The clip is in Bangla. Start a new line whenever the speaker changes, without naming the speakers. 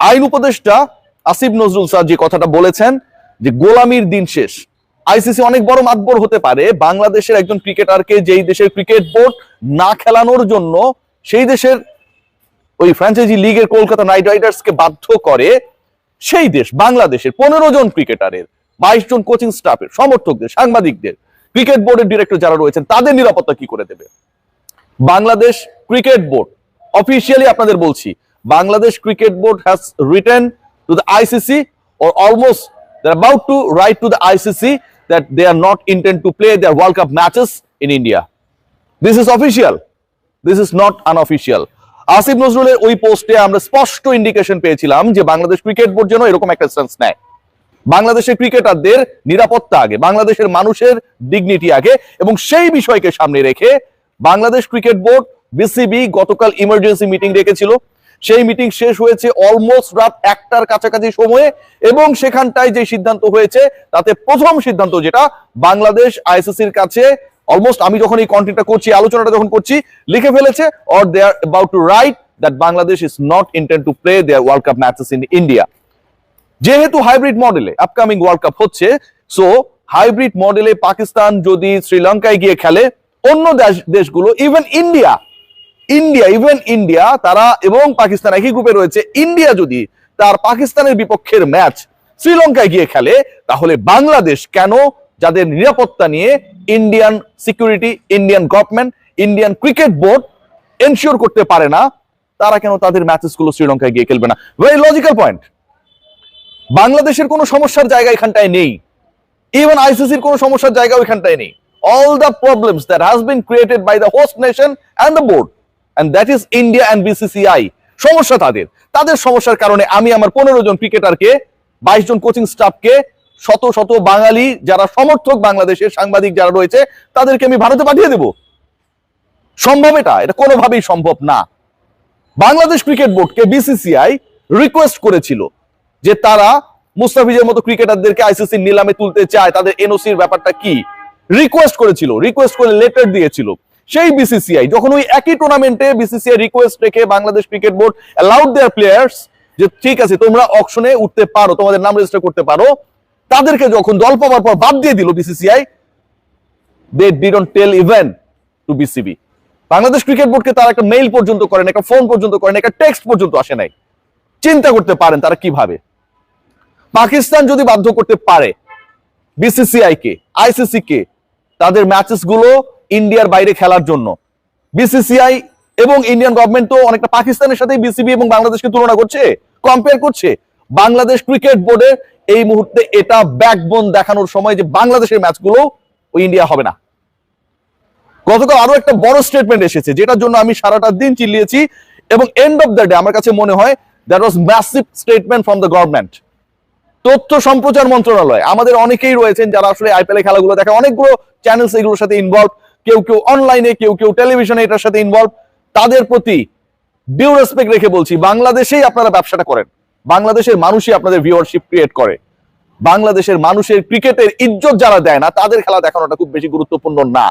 আইন উপদেষ্টা আসিফ নজরুল স্যার যে কথাটা বলেছেন যে গোলামির দিন শেষ। আইসিসি অনেক বড় মাতবর হতে পারে, বাংলাদেশের একজন ক্রিকেটারকে যেই দেশের ক্রিকেট বোর্ড না খেলানোর জন্য সেই দেশের ওই ফ্র্যাঞ্চাইজি লিগের কলকাতা নাইট রাইডার্সকে বাধ্য করে সেই দেশ, বাংলাদেশের পনেরো জন ক্রিকেটারের, বাইশ জন কোচিং স্টাফের, সমর্থকদের, সাংবাদিকদের, ক্রিকেট বোর্ডের ডিরেক্টর যারা রয়েছেন, তাদের নিরাপত্তা কি করে দেবে? বাংলাদেশ ক্রিকেট বোর্ড অফিসিয়ালি আপনাদের বলছি Bangladesh cricket board has written to the ICC or almost they're about to write to the ICC that they are not intend to play their World Cup matches in India. This is official. This is not unofficial. Asif নজরুলের ওই পোস্টে আমরা স্পষ্ট ইন্ডিকেশন পেয়েছিলাম যে বাংলাদেশ ক্রিকেট বোর্ড যেন এরকম একটা স্ট্যান্স নেয় বাংলাদেশের ক্রিকেটারদের নিরাপত্তা আগে, বাংলাদেশের মানুষের ডিগনিটি আগে এবং সেই বিষয়কে সামনে রেখে বাংলাদেশ ক্রিকেট বোর্ড বিসিবি গতকাল ইমার্জেন্সি মিটিং রেখেছিল সেই মিটিং শেষ হয়েছে অলমোস্ট রাত একটার কাছাকাছি সময়ে এবং সেখানটায় যে সিদ্ধান্ত হয়েছে, তাতে প্রথম সিদ্ধান্ত যেটা বাংলাদেশ আইসিসির কাছে অলমোস্ট আমি যখন এই কন্টেন্টটা করছি, আলোচনাটা যখন করছি, লিখে ফেলেছে or they are about to write that Bangladesh is not intend to play their world cup matches in India যেহেতু হাইব্রিড মডেলে আপকামিং ওয়ার্ল্ড কাপ হচ্ছে সো হাইব্রিড মডেলে পাকিস্তান যদি শ্রীলঙ্কায় গিয়ে খেলে, অন্য দেশ- দেশগুলো even India India even India তারা এবং পাকিস্তান একই গ্রুপে রয়েছে। ইন্ডিয়া যদি তার পাকিস্তানের বিপক্ষের ম্যাচ শ্রীলঙ্কায় গিয়ে খেলে, তাহলে বাংলাদেশ কেন যাদের নিরাপত্তা নিয়ে Indian security Indian government Indian cricket board ensure করতে পারে না, তারা কেন তাদের ম্যাচেসগুলো শ্রীলঙ্কায় গিয়ে খেলবে না? ভেরি লজিক্যাল পয়েন্ট বাংলাদেশের কোনো সমস্যার জায়গা এখানটায় নেই। ইভেন আইসিসির কোনো সমস্যার জায়গা ওইখানটায় নেই। All the problems that has been created by the host nation and the board and that is India and BCCI সমস্যা তাদের। তাদের সমস্যার কারণে আমি আমার পনেরো জন ক্রিকেটারকে বাইশ জন কোচিং স্টাফকে শত শত বাঙালি যারা সমর্থক বাংলাদেশের সাংবাদিক যারা রয়েছে, তাদেরকে আমি ভারতে পাঠিয়ে দেব। সম্ভব এটা? এটা কোনোভাবেই সম্ভব না। বাংলাদেশ ক্রিকেট বোর্ডকে বিসিসিআই রিকোয়েস্ট করেছিল যে তারা মুস্তাফিজের মতো ক্রিকেটারদেরকে আইসিসি নিলামে তুলতে চায়। তাদের এনওসির ব্যাপারটা কি? রিকোয়েস্ট করেছিল। রিকোয়েস্ট করে লেটার দিয়েছিল। সেই বিসিসিআই যখন ওই একই টুর্নামেন্টে বিসিসিআই রিকোয়েস্ট রেখে Bangladesh cricket board allowed their players যে ঠিক আছে, তোমরা অকশনে উঠতে পারো, তোমাদের নাম রেজিস্টার করতে পারো, তাদেরকে যখন দল পাওয়ার পর বাদ দিয়ে দিল BCCI they didn't tell even to BCB Bangladesh cricket বোর্ডকে তারা একটা মেইল পর্যন্ত করেন, একটা ফোন পর্যন্ত করেন, একটা টেক্সট পর্যন্ত আসে নাই। চিন্তা করতে পারেন তারা কীভাবে। পাকিস্তান যদি বাধ্য করতে পারে বিসিসিআই কে আইসিসি কে, তাদের ম্যাচেসগুলো ইন্ডিয়ার বাইরে খেলার জন্য। বিসিসিআই এবং ইন্ডিয়ান গভর্নমেন্ট তো অনেকটা পাকিস্তানের সাথে বিসিবি এবং বাংলাদেশকে তুলনা করছে কম্পেয়ার করছে। বাংলাদেশ ক্রিকেট বোর্ডের এই মুহূর্তে এটা ব্যাকবোন দেখানোর সময় যে বাংলাদেশের ম্যাচগুলো ওই ইন্ডিয়া হবে না। গতকাল আরও একটা বড় স্টেটমেন্ট এসেছে, যেটার জন্য আমি সারাটা দিন চিল্লিয়েছি এবং এন্ড অফ দ্য ডে আমার কাছে মনে হয় that was massive statement from the government তথ্য সম্প্রচার মন্ত্রণালয়, আমাদের অনেকেই রয়েছেন যারা আসলে আইপিএল খেলাগুলো দেখে, অনেকগুলো চ্যানেলস এগুলোর সাথে ইনভলভ কেউ কেউ অনলাইনে কেউ কেউ টেলিভিশনে এটার সাথে ইনভলভ তাদের প্রতি ডিউ রেসপেক্ট রেখে বলছি, বাংলাদেশেই আপনারা ব্যবসাটা করেন। বাংলাদেশের মানুষই আপনাদের ভিউয়ারশিপ ক্রিয়েট করে। বাংলাদেশের মানুষের ক্রিকেটের ইজ্জত যারা দেয় না, তাদের খেলা দেখানোটা খুব বেশি গুরুত্বপূর্ণ না।